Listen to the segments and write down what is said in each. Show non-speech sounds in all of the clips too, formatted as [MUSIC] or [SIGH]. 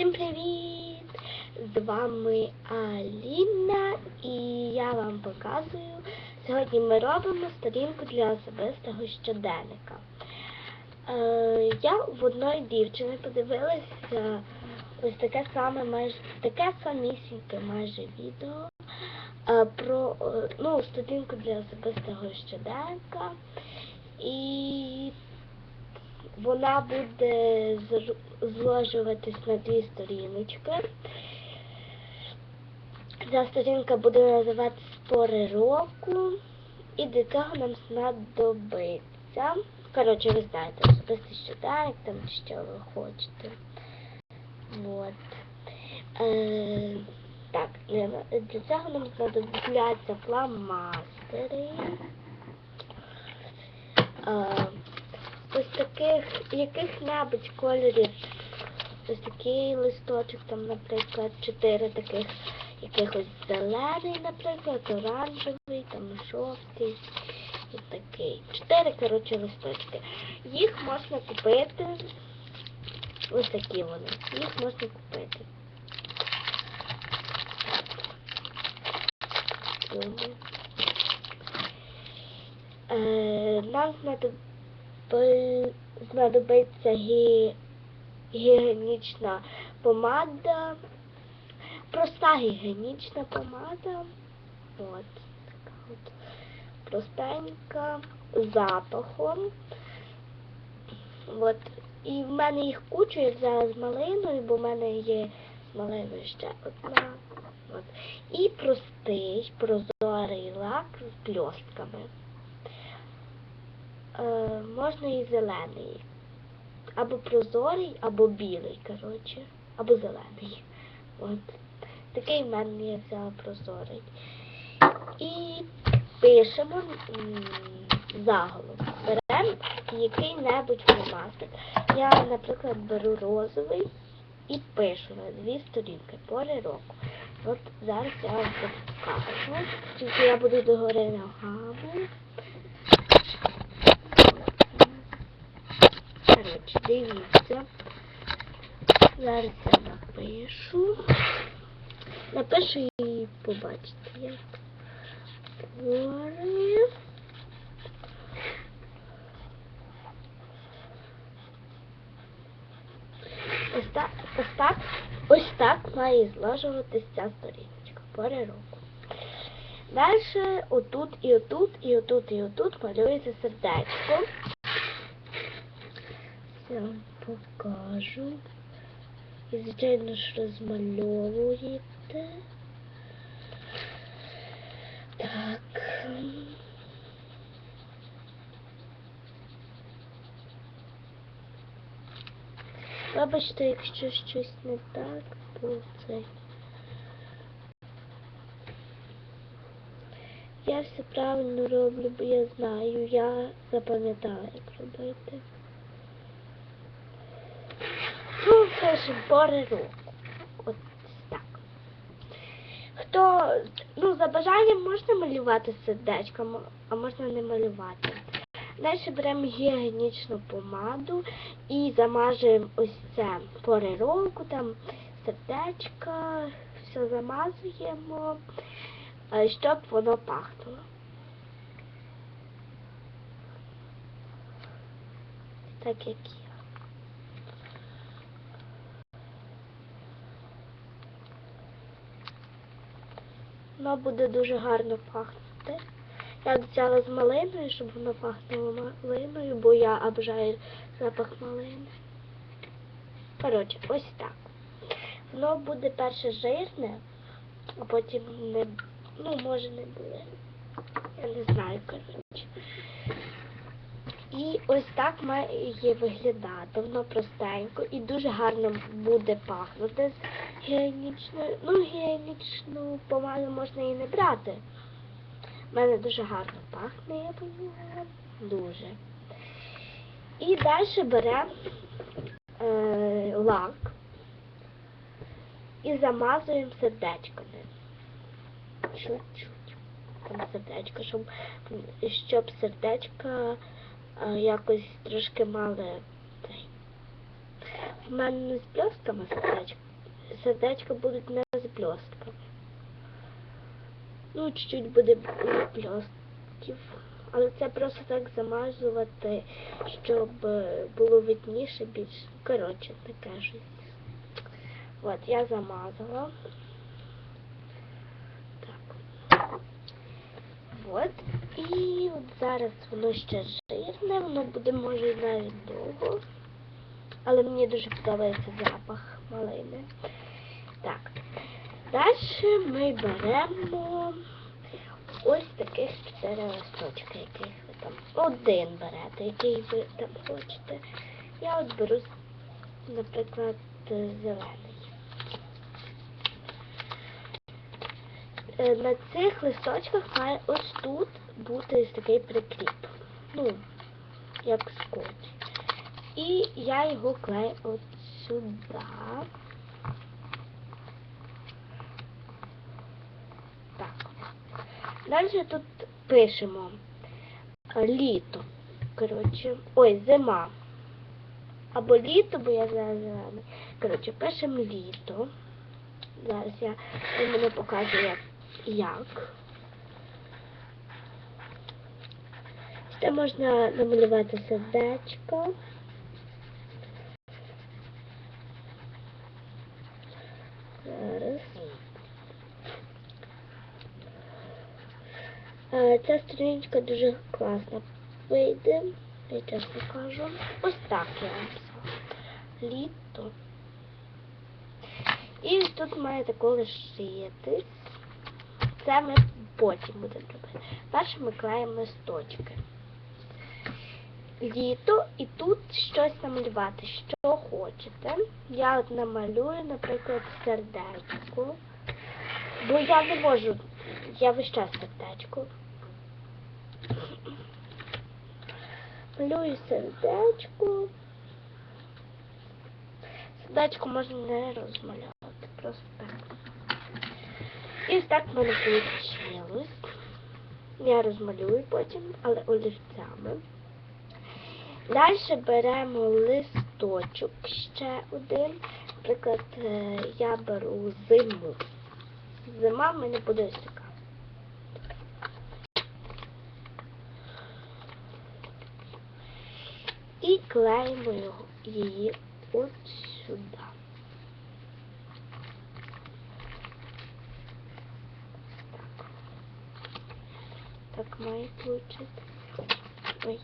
Всім привіт! З вами Аліна і я вам показую. Сьогодні ми робимо сторінку для особистого щоденника. Е, я в одної дівчини подивилася ось таке саме таке самісіньке майже відео е, про е, ну, сторінку для особистого щоденника. І вона буде зложуватись на дві сторіночки. Ця сторінка буде називатися Спори року. І для цього нам знадобиться. Коротше, ви знаєте, особистий щоденник, там що ви хочете. Вот. Е, так, для цього нам знадобляться фломастери. Е, ось таких яких-небудь кольорів. Ось такий листочок, там, наприклад, чотири таких якихось зелений, наприклад, оранжевий, там жовтий і такий. Чотири, коротше, листочки. Їх можна купити. Ось такі вони. Їх можна купити. Е, нам знадоби- знадобиться гі... гігієнічна помада, проста гігієнічна помада. От, така от простенька, з запахом. От. І в мене їх кучу, я взяла з малиною, бо в мене є з малиною ще одна. От. І простий прозорий лак з блістками. Е, можна і зелений. Або прозорий, або білий, коротше. Або зелений. От. Такий в мене я взяла прозорий. І пишемо заголовок. Беремо який-небудь фломастер. Я, наприклад, беру розовий і пишу на дві сторінки пори року. От зараз я вам покажу. Тільки я буду догори ногами. Коротше, дивіться. Зараз я напишу. Напишу і побачите, як. Твори. Ось так, ось так, ось так має зложуватися ця сторіночка. Пори року. Далі отут і отут, і отут, і отут малюється сердечко. Я вам покажу. І, звичайно ж, розмальовуєте. Так. Вибачте, якщо щось не так, то це. Я все правильно роблю, бо я знаю, я запам'ятала, як робити. Ну, це ж пори року. От так. Хто, ну, за бажанням можна малювати сердечком, а можна не малювати. Далі беремо гігієнічну помаду і замажуємо ось це пори року, там сердечка, все замазуємо, щоб воно пахнуло. Так як я. Воно буде дуже гарно пахнути. Я взяла з малиною, щоб воно пахнуло малиною, бо я обжаю запах малини. Коротше, ось так. Воно буде перше жирне, а потім не, ну, може не буде. Я не знаю, коротше. І ось так має виглядати. Воно простенько і дуже гарно буде пахнути з гігієнічною. Ну, гігієнічну помаду можна і не брати. У мене дуже гарно пахне, я думаю. Дуже. І далі беремо е, лак і замазуємо сердечками. Чуть-чуть. Там сердечко, щоб, щоб сердечка е, якось трошки мали цей. в мене не з бльостками сердечка. Сердечка будуть не з бльостками. Ну, чуть-чуть буде бльостків. Але це просто так замазувати, щоб е, було видніше більш. Коротше, таке щось. От, я замазала. Так. От. І от зараз воно ще жирне, воно буде може навіть довго. Але мені дуже подобається запах малини. Так. Далі ми беремо ось таких чотири листочки, яких ви там. Один берете, який ви там хочете. Я от беру, наприклад, зелений. Е, На цих листочках має ось тут бути такий прикріп. Ну, як скотч. І я його клею от сюди. Так. Далі тут пишемо літо. Коротше, ой, зима. Або літо, бо я зараз зелений. Коротше, пишемо літо. Зараз я він мене покажу, як. Це можна намалювати сердечко. Зараз. Ця сторіночка дуже класна вийде. Я чесно кажу. Ось так я написала. Літо. І тут має таке лишитись. Це ми потім будемо робити. Перше ми клеїмо листочки. Літо і тут щось намалювати, що хочете. Я от намалюю, наприклад, сердечко. Бо я не можу, я весь час сердечко. Малюю сердечко. Сердечко можна не розмалювати, просто так. І так в мене вийшло. Я розмалюю потім, але олівцями. Далі беремо листочок ще один. Наприклад, е, я беру зиму. Зима в мене буде ось така. І клеїмо її от сюди. Так. Так має получити. Ой.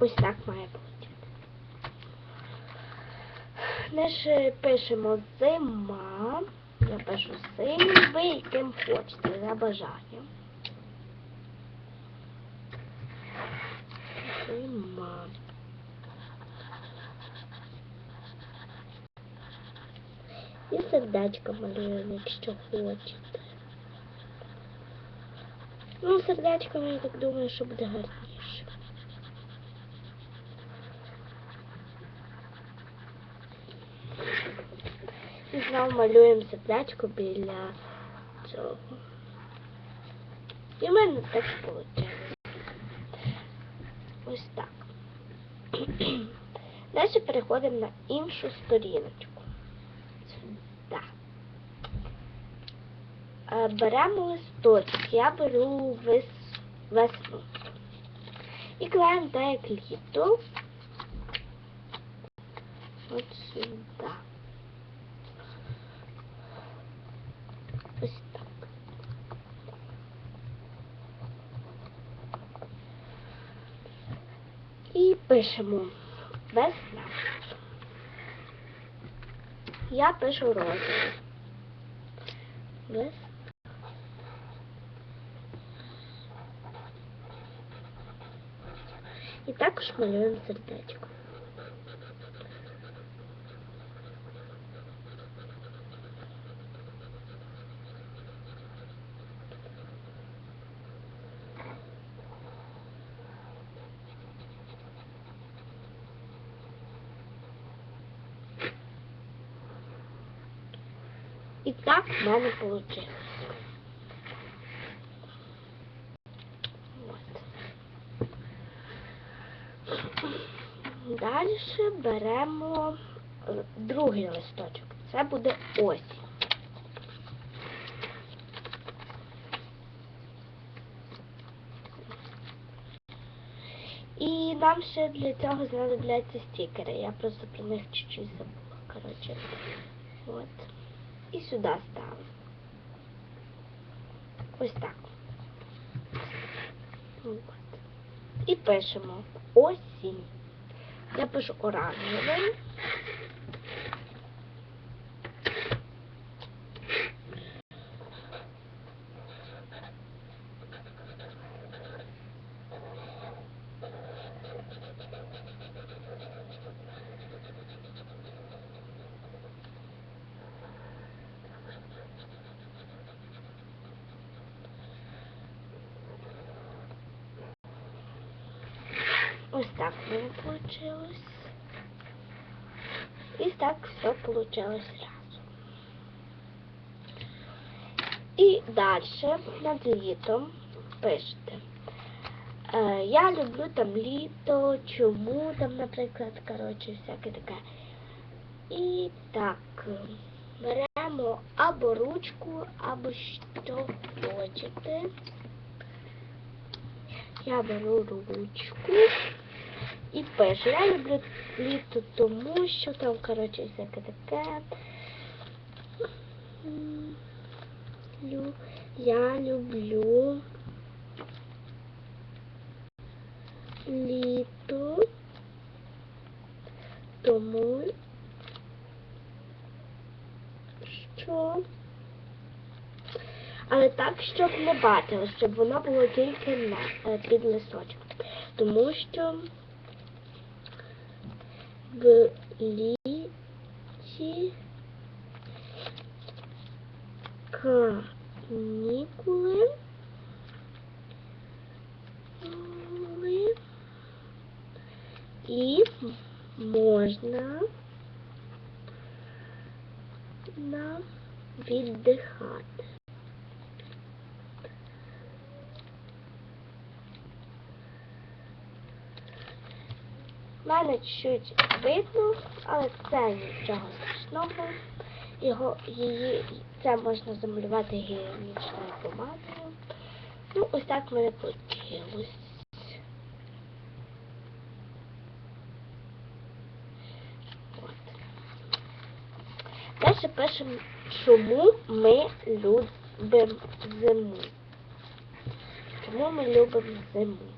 Ось так має бути. Далі пишемо зима. Я пишу синім, ви яким хочете, за бажанням. Зима. І сердечко малюємо, якщо хочете. Ну, сердечком, я так думаю, що буде гарніше. Знову малюємо сердечко біля цього. І в мене так вийшло. Ось так. [CLEARS THROAT] Далі переходимо на іншу сторіночку. Сюди. Е, Беремо листочок. Я беру вес... весну. І клеїмо так, як літо. От сюди. Ось так. І пишемо весна. Я пишу розовий. Весна. І також малюємо сердечко. І так в мене вийшло. Далі беремо е, другий листочок. Це буде осінь. І нам ще для цього знадобляться стікери. Я просто про них чуть-чуть забула. Коротше. От. І сюди ставимо. Ось так. От. І пишемо осінь. Я пишу оранжевим. Ось так в мене вийшло. І так все вийшло разом. І далі над літом пишете. Е, я люблю там літо, чому там, наприклад, коротше, всяке таке. І так, беремо або ручку, або що хочете. Я беру ручку і пишу. Я люблю літо, тому що там, коротше, всяке таке. Я люблю літо, тому що але так, щоб не бачили, щоб воно було тільки на е, під листочок. Тому що в літі канікули і можна на віддихати. В мене чуть видно, але це нічого страшного. Його, її, це можна замалювати гігієнічною помадою. Ну, ось так в мене вийшло. Далі пишемо, чому ми любимо зиму. Чому ми любимо зиму?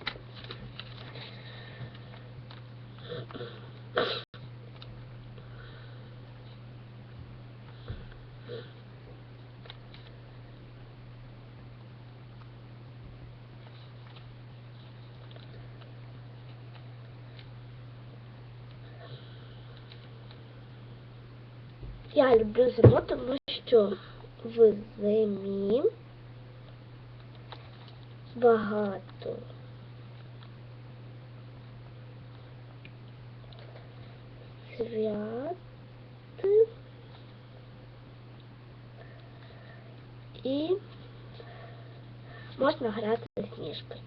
Я люблю зиму, тому що в зимі багато свят і можна грати з сніжкою.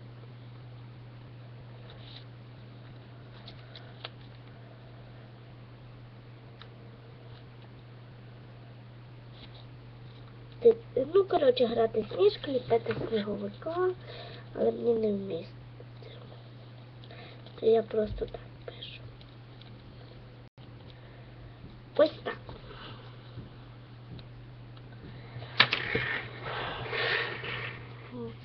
Ну, коротше, грати в сніжку, ліпити сніговика, але мені не. То я просто так пишу. Ось так.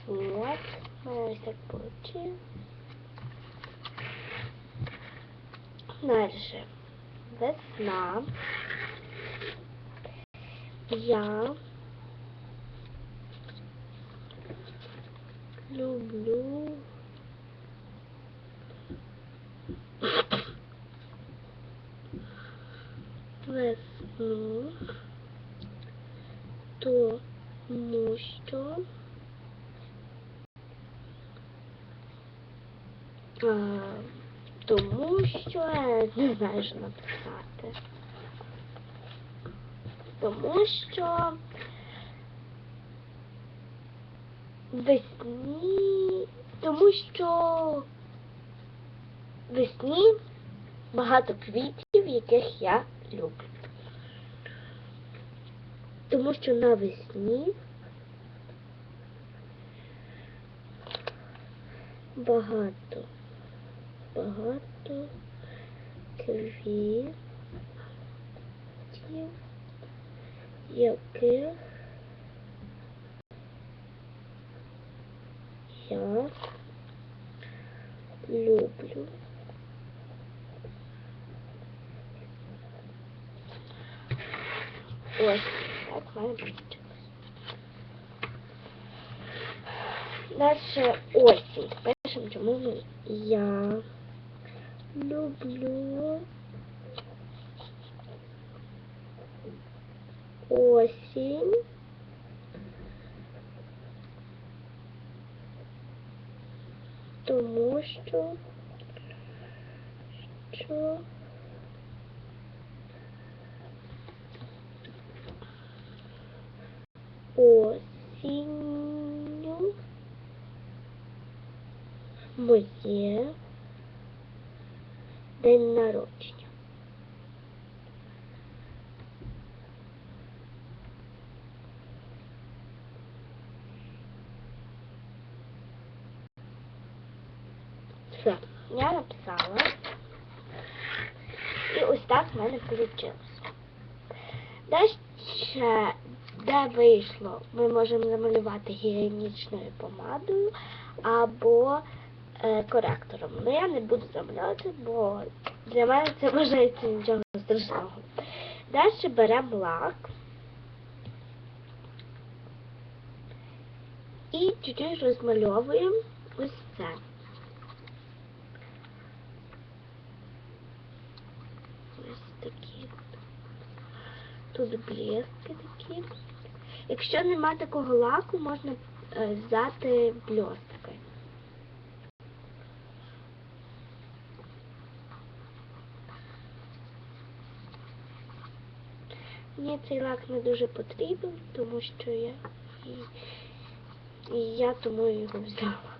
Вот. Ось так получилось. Дальше. Весна. Я люблю. Весну, тому що. Тому що я не знаю, що написати. Тому що весні, тому що весні багато квітів, яких я люблю. Тому що навесні багато, багато квітів, яких я люблю. Ось, так в мене вийшло. Дальше осінь. Пишемо, чому ми я люблю осінь. Тому що що осінню Все, я написала. І ось так в мене вийшло. Далі, де вийшло, ми можемо замалювати гігієнічною помадою або е, коректором. Ну я не буду замалювати, бо для мене це вважається нічого страшного. Далі беремо лак і чуть-чуть розмальовуємо ось це. Ось такі. Тут блески такі. Якщо нема такого лаку, можна е, взяти блістки. Мені цей лак не дуже потрібен, тому що я і, і я тому його взяла.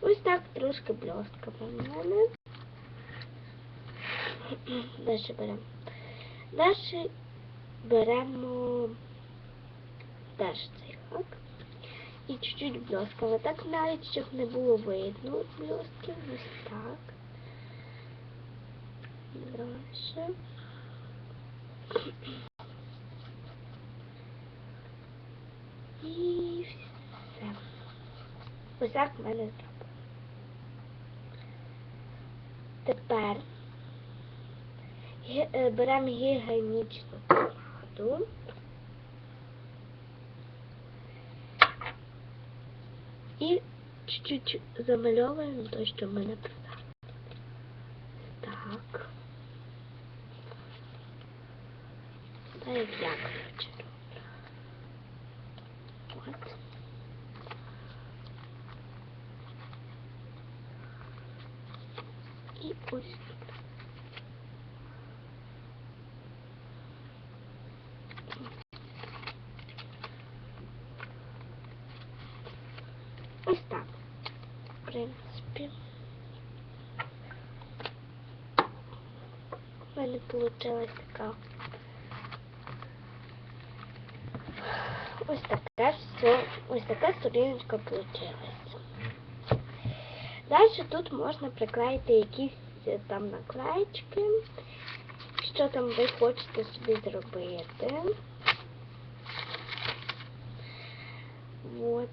Ось так трошки блістка в мене. [CLEARS THROAT] Далі беремо. Далі беремо теж цей лак. І чуть-чуть блисками. Так навіть, щоб не було видно блисків. Ось так. Далі. І все. Ось так в мене зроблено. Тепер беремо гігієнічну воду. І чуть-чуть замальовуємо те, що ми написали. Так. Так як я, коротше, роблю. От. І ось тут. Ось так. В принципі. У мене вийшла така. Ось така все, ось така сторіночка вийшла. Далі тут можна приклеїти якісь е, там наклеїчки, що там ви хочете собі зробити. Вот.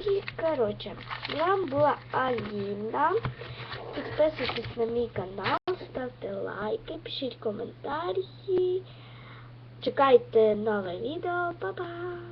І, коротше, з вами була Аліна. Підписуйтесь на мій канал, ставте лайки, пишіть коментарі. Чекайте нове відео. Па-па!